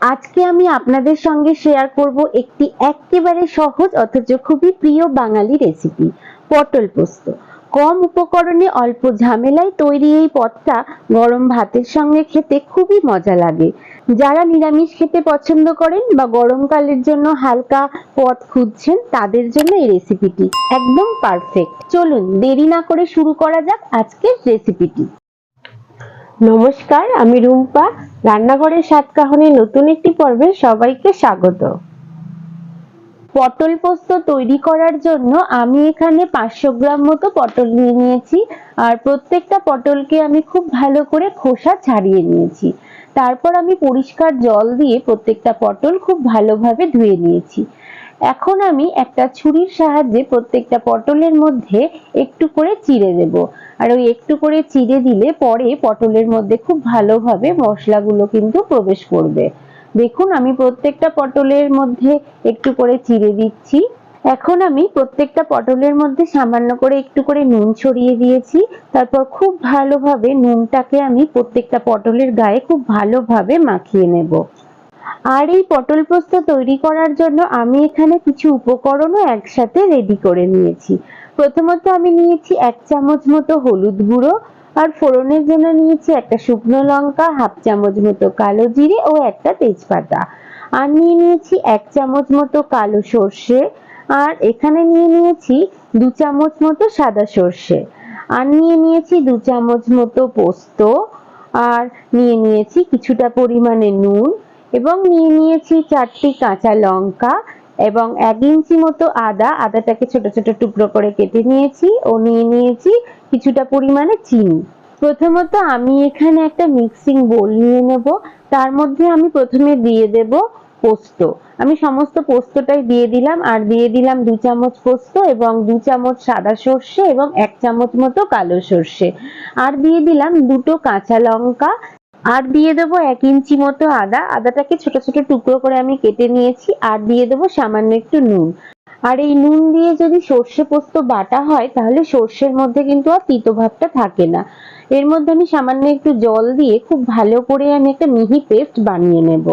আজকে আমি আপনাদের সঙ্গে শেয়ার করব একটি একেবারে সহজ অথচ খুবই প্রিয় বাঙালি রেসিপি পটল পোস্ত। কম উপকরণে অল্প ঝামেলায় তৈরি এই পদটা গরম ভাতের সঙ্গে খেতে খুবই মজা লাগে। যারা নিরামিষ খেতে পছন্দ করেন বা গরমকালের জন্য হালকা পদ খুঁজছেন, তাদের জন্য এই রেসিপিটি একদম পারফেক্ট চলুন, দেরি না করে শুরু করা যাক আজকের রেসিপিটি নমস্কার, আমি রুম্পা। রান্নাঘরের সাত কাহনের নতুন একটি পর্বে সবাইকে স্বাগত। পটল পোস্ত তৈরি করার জন্য আমি এখানে পাঁচশো গ্রাম মতো পটল নিয়ে নিয়েছি আর প্রত্যেকটা পটলকে আমি খুব ভালো করে খোসা ছাড়িয়ে নিয়েছি। তারপর আমি পরিষ্কার জল দিয়ে প্রত্যেকটা পটল খুব ভালোভাবে ধুয়ে নিয়েছি। এখন আমি একটা ছুরির সাহায্যে প্রত্যেকটা পটলের মধ্যে একটু করে চিড়ে দেব। আর ওই একটু করে চিড়ে দিলে পরে পটলের মধ্যে খুব ভালোভাবে মশলাগুলো কিন্তু প্রবেশ করবে। দেখুন, আমি প্রত্যেকটা পটলের মধ্যে একটু করে চিড়ে দিচ্ছি। এখন আমি প্রত্যেকটা পটলের মধ্যে সামান্য করে একটু করে নুন ছড়িয়ে দিয়েছি। তারপর খুব ভালোভাবে নুনটাকে আমি প্রত্যেকটা পটলের গায়ে খুব ভালোভাবে মাখিয়ে নেব। আর এই পটল পোস্ত তৈরি করার জন্য আমি এখানে কিছু উপকরণও একসাথে রেডি করে নিয়েছি। প্রথমত আমি নিয়েছি এক চামচ মতো হলুদ গুঁড়ো, আর ফোড়নের জন্য নিয়েছি একটা শুকনো লঙ্কা, হাফ চামচ মতো কালো জিরে ও একটা তেজপাতা। আর নিয়ে নিয়েছি এক চামচ মতো কালো সর্ষে, আর এখানে নিয়ে নিয়েছি দু চামচ মতো সাদা সর্ষে। আর নিয়ে নিয়েছি দু চামচ মতো পোস্ত, আর নিয়ে নিয়েছি কিছুটা পরিমাণে নুন এবং নিয়ে নিয়েছি চারটি কাঁচা লঙ্কা এবং এক ইঞ্চি মতো আদা। আদাটাকে ছোট ছোট টুকরো করে কেটে নিয়েছি। ও নিয়ে নিয়েছি কিছুটা পরিমাণে চিনি। প্রথমত আমি এখানে একটা মিক্সিং বোল নিয়ে নেব। তার মধ্যে আমি প্রথমে দিয়ে দেব পোস্ত। আমি সমস্ত পোস্তটাই দিয়ে দিলাম আর দিয়ে দিলাম দু চামচ পোস্ত এবং দু চামচ সাদা সর্ষে এবং এক চামচ মতো কালো সর্ষে। আর দিয়ে দিলাম দুটো কাঁচা লঙ্কা। আর দিয়ে দেবো এক ইঞ্চি মতো আদা। আদাটাকে ছোট ছোট টুকরো করে আমি কেটে নিয়েছি। আর দিয়ে দেবো সামান্য একটু নুন। আর এই নুন দিয়ে যদি সর্ষে পোস্ত বাটা হয়, তাহলে সর্ষের মধ্যে কিন্তু আর তিতো ভাবটা থাকে না। এর মধ্যে আমি সামান্য একটু জল দিয়ে খুব ভালো করে আমি একটা মিহি পেস্ট বানিয়ে নেব।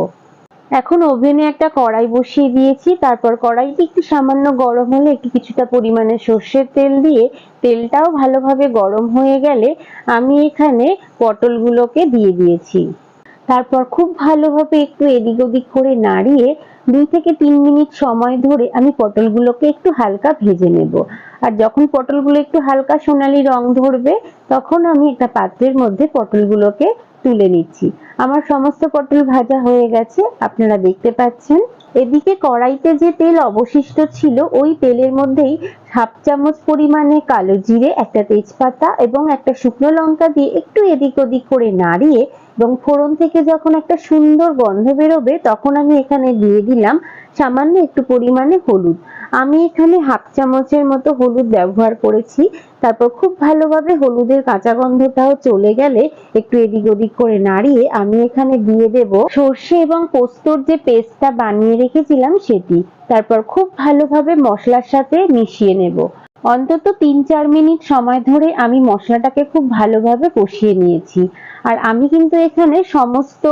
এখন ওভেনে একটা কড়াই বসিয়ে দিয়েছি, তারপর কড়াইটি একটু সামান্য গরম হলে একটু কিছুটা পরিমাণে সর্ষের তেল দিয়ে তেলটাও ভালোভাবে গরম হয়ে গেলে আমি এখানে পটলগুলোকে দিয়ে দিয়েছি। তারপর খুব ভালোভাবে একটু এদিক ওদিক করে নাড়িয়ে দুই থেকে তিন মিনিট সময় ধরে আমি পটলগুলোকে একটু হালকা ভেজে নেব। আর যখন পটলগুলো একটু হালকা সোনালি রং ধরবে, তখন আমি একটা পাত্রের মধ্যে পটলগুলোকে তুলে নিচ্ছি। আমার সমস্ত পটল ভাজা হয়ে গেছে, আপনারা দেখতে পাচ্ছেন। এদিকে কড়াইতে যে তেল অবশিষ্ট ছিল, ওই তেলের মধ্যেই হাফ চামচ পরিমাণে কালো জিরে, একটা তেজপাতা এবং একটা শুকনো লঙ্কা দিয়ে একটু এদিক ওদিক করে নাড়িয়ে এবং ফোড়ন থেকে যখন একটা সুন্দর গন্ধ বেরোবে, তখন আমি এখানে দিয়ে দিলাম সামান্য একটু পরিমাণে হলুদ। আমি এখানে হাফ চামচের মতো হলুদ ব্যবহার করেছি। তারপর খুব ভালোভাবে হলুদের কাঁচা গন্ধটাও চলে গেলে একটু এদিক ওদিক করে নাড়িয়ে আমি এখানে দিয়ে দেব সর্ষে এবং পোস্তর যে পেস্টটা বানিয়ে রেখেছিলাম সেটি। তারপর খুব ভালোভাবে মশলার সাথে মিশিয়ে নেব। অন্তত তিন চার মিনিট সময় ধরে আমি মশলাটাকে খুব ভালোভাবে কষিয়ে নিয়েছি। আর আমি কিন্তু এখানে সমস্ত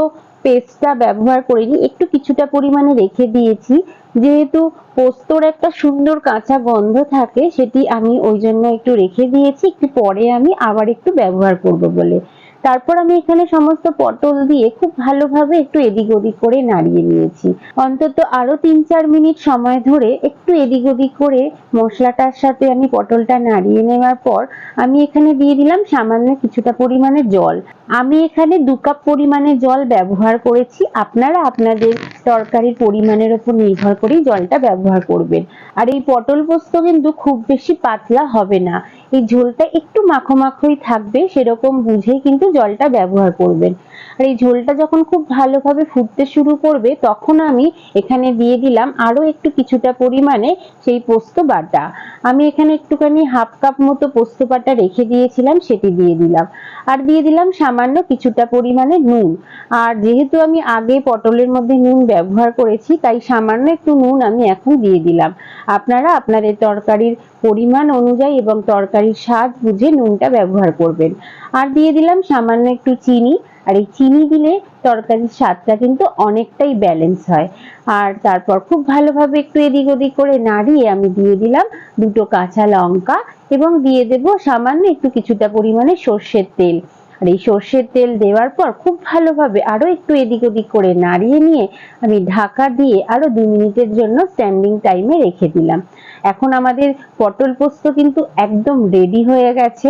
পেস্টটা ব্যবহার করিনি, একটু কিছুটা পরিমাণে রেখে দিয়েছি। যেহেতু পোস্তর একটা সুন্দর কাঁচা গন্ধ থাকে, সেটি আমি ওই জন্য একটু রেখে দিয়েছি, একটু পরে আমি আবার একটু ব্যবহার করব বলে। তারপর আমি এখানে সমস্ত পটল দিয়ে খুব ভালোভাবে একটু এদিক ওদিক করে নাড়িয়ে নিয়েছি। অন্তত আরও তিন চার মিনিট সময় ধরে একটু এদিক ওদিক করে মশলাটার সাথে আমি পটলটা নাড়িয়ে নেওয়ার পর আমি এখানে দিয়ে দিলাম সামান্য কিছুটা পরিমাণে জল। আমি এখানে দু কাপ পরিমাণে জল ব্যবহার করেছি। আপনারা আপনাদের তরকারির পরিমাণের উপর নির্ভর করেই জলটা ব্যবহার করবেন। আর এই পটল পোস্ত কিন্তু খুব বেশি পাতলা হবে না। এই ঝোলটা একটু মাখো মাখোই থাকবে, সেরকম বুঝেই কিন্তু জলটা ব্যবহার করবেন। আর এই ঝোলটা যখন খুব ভালোভাবে ফুটতে শুরু করবে, তখন আমি এখানে দিয়ে দিলাম আরও একটু কিছুটা পরিমাণে সেই পোস্ত বাটা। আমি এখানে একটুখানি হাফ কাপ মতো পোস্ত বাটা রেখে দিয়েছিলাম, সেটি দিয়ে দিলাম। আর দিয়ে দিলাম সামান্য সামান্য কিছুটা পরিমাণে নুন। আর যেহেতু আমি আগে পটলের মধ্যে নুন ব্যবহার করেছি, তাই সামান্য একটু নুন আমি এখন দিয়ে দিলাম। আপনারা আপনাদের তরকারির পরিমাণ অনুযায়ী এবং তরকারির স্বাদ বুঝে নুনটা ব্যবহার করবেন। আর দিয়ে দিলাম সামান্য একটু চিনি। আর এই চিনি দিলে তরকারির স্বাদটা কিন্তু অনেকটাই ব্যালেন্স হয়। আর তারপর খুব ভালোভাবে একটু এদিক ওদিক করে নাড়িয়ে আমি দিয়ে দিলাম দুটো কাঁচা লঙ্কা এবং দিয়ে দেব সামান্য একটু কিছুটা পরিমাণে সর্ষের তেল। আর এই সর্ষের তেল দেওয়ার পর খুব ভালোভাবে আরও একটু এদিক ওদিক করে নাড়িয়ে নিয়ে আমি ঢাকা দিয়ে আরও দু মিনিটের জন্য স্ট্যান্ডিং টাইমে রেখে দিলাম। এখন আমাদের পটল পোস্ত কিন্তু একদম রেডি হয়ে গেছে।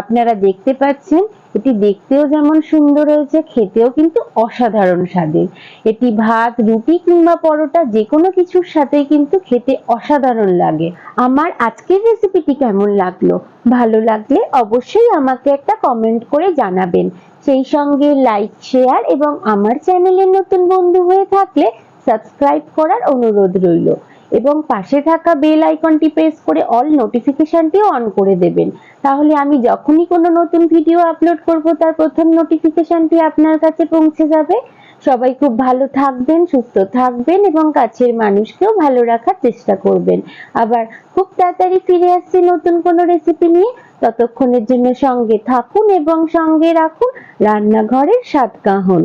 আপনারা দেখতে পাচ্ছেন, এটি দেখতেও যেমন সুন্দর হয়েছে, খেতেও কিন্তু অসাধারণ স্বাদের। এটি ভাত, রুটি কিংবা পরোটা যে কোনো কিছুর সাথেই কিন্তু খেতে অসাধারণ লাগে। আমার আজকের রেসিপিটি কেমন লাগল? ভালো লাগলে অবশ্যই আমাকে একটা কমেন্ট করে জানাবেন। সেই সঙ্গে লাইক শেয়ার এবং আমার চ্যানেলের নতুন বন্ধু হয়ে থাকলে সাবস্ক্রাইব করার অনুরোধ রইল। এবং পাশে থাকা বেল আইকনটি প্রেস করে অল নোটিফিকেশনটিও অন করে দেবেন। তাহলে আমি যখনই কোনো নতুন ভিডিও আপলোড করব, তার প্রথম নোটিফিকেশনটি আপনার কাছে পৌঁছে যাবে। সবাই খুব ভালো থাকবেন, সুস্থ থাকবেন এবং কাছের মানুষকেও ভালো রাখার চেষ্টা করবেন। আবার খুব তাড়াতাড়ি ফিরে আসছি নতুন কোনো রেসিপি নিয়ে। ততক্ষণের জন্য সঙ্গে থাকুন এবং সঙ্গে রাখুন রান্নাঘরের স্বাদ কাহন